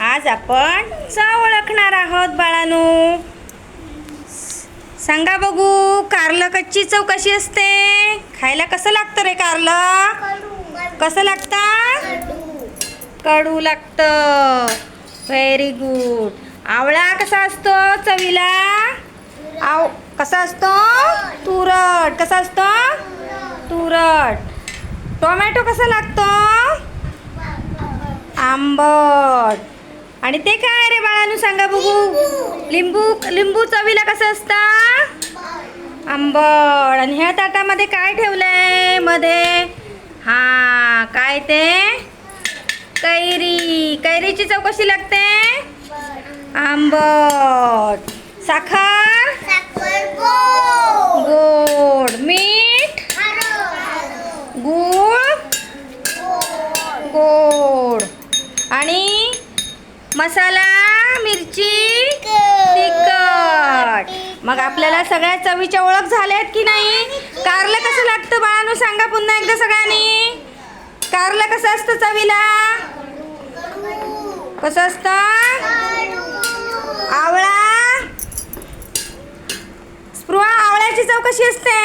आज आपण चव ओळखणार आहोत बाळानू. सांगा बघू कारलं कच्ची चव कशी असते? खायला कसं लागतं रे कारलं? कसं लागतं? कडू लागतं. व्हेरी गुड आवळा कसा असतो चवीला? आव कसा असतो? तुरट. कसा असतो? तुरट. टोमॅटो कसा लागतो? आंबट. आणि ते काय रे बाळानू? सांगा बघू. लिंबू लिंबू चवीला कसं असतं? आंबट. आणि ह्या ताटामध्ये काय ठेवलंय? मध्ये? हा काय ते? कैरी. कैरीची चव कशी लागते? आंबट. साखर गोड मीठ गूळ गोड आणि मसाला मिरची तिखट. मग आपल्याला सगळ्या चवीच्या ओळख झाल्या आहेत की नाही? कारलं कसं लागतं बाळांनो? सांगा पुन्हा एकदा सगळ्यांनी. कारलं कसं असतं चवीला? कसं असतं? आवळा. स्पृहा आवळ्याची चव कशी असते?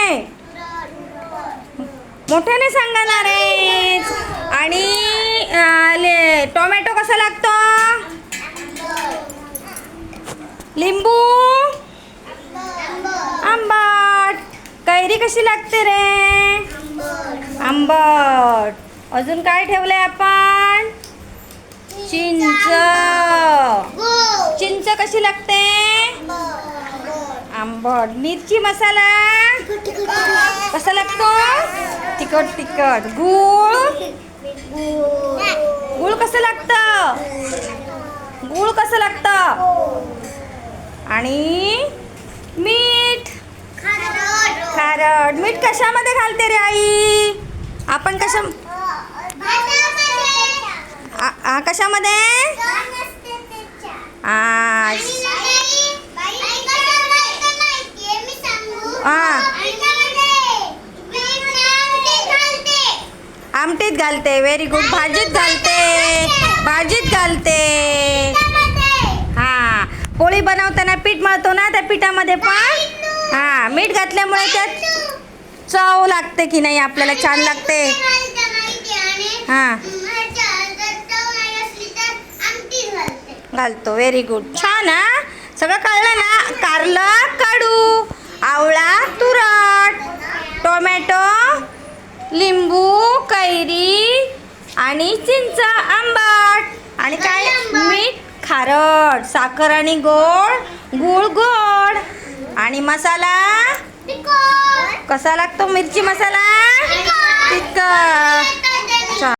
मोठ्याने सांगा ना रे आणि ले टोमॅटो कसा लागतो लिंबू आंबट कैरी कशी लागते रे? आंबट. अजून काय ठेवलंय आपण? चिंच. चिंच कशी लागते? आंबट. मिरची मसाला? कसा लागतो? तिखट तिखट. गूळ? गूळ कसं लागतं? गूळ कसं लागतं? आणि मीठ खारट मीठ कशामध्ये घालते रे आई? आपण कशा आ- आ, कशामध्ये? आमटीत घालते व्हेरी गुड भाजीत घालते भाजीत घालते. हा. पोळी बनवताना पीठ मळतो ना त्या पिठामध्ये पण? हा मीठ घातल्यामुळे त्यात चव लागते की नाही आपल्याला? छान लागते. हा. घालतो. व्हेरी गुड छान हा? सगळं कळलं ना? कारलं कडू आवळा तुरट टोमॅटो लिंबू कैरी आणि चिंच आंबट. आणि काय? मीठ खारट साखर आणि गोड गुळ गोड. आणि मसाला? कसा लागतो मिरची मसाला? तिखट.